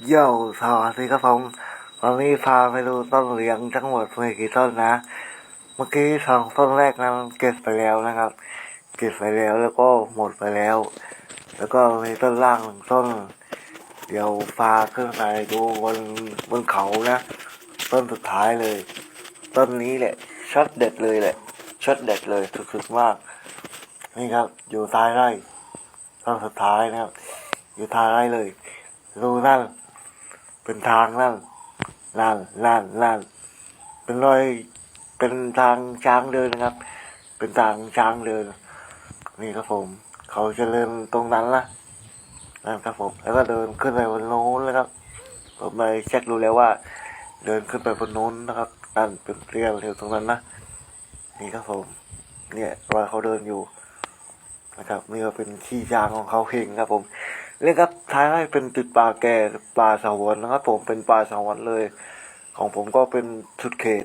โย่สวัสดีครับผมวันนี้พาไปดูต้นเหลียงทั้งหมดมีกี่ต้นนะ เมื่อกี้สองต้นแรกนั้นเก็บไปแล้วนะครับ เก็บไปแล้วแล้วก็หมดไปแล้ว แล้วก็มีต้นล่างหนึ่งต้น เดี๋ยวพาขึ้นไปดูบนบนเขานะ ต้นสุดท้ายเลย ต้นนี้แหละช็อตเด็ดเลยแหละช็อตเด็ดเลยสุดๆมาก นี่ครับ อยู่ท้ายไร่ต้นสุดท้ายนะครับ อยู่ท้ายไร่เลยดูนั่น เป็นทางนั่นนั่นนั่นนั่นเป็นรอยเป็นทางช้างเดินนะครับ เป็นทางช้างเดิน นี่ครับผม เขาจะเดินตรงนั้นนะนั่นครับผม แล้วก็เดินขึ้นไปบนโน้นนะครับ ผมไปเช็คดูแล้วว่า เดินขึ้นไปบนโน้นนะครับนั่นเป็นเรียวเรียวตรงนั้นนะนี่ครับผม เนี่ยรอยเขาเดินอยู่นะครับนี่ก็เป็นขี้ยางของเขาเองครับผม เรื่องครับท้ายให้เป็นติดปลาแก่ปลาสาวรนะครับผมเป็นปลาสาวรเลย ของผมก็เป็นชุดเขต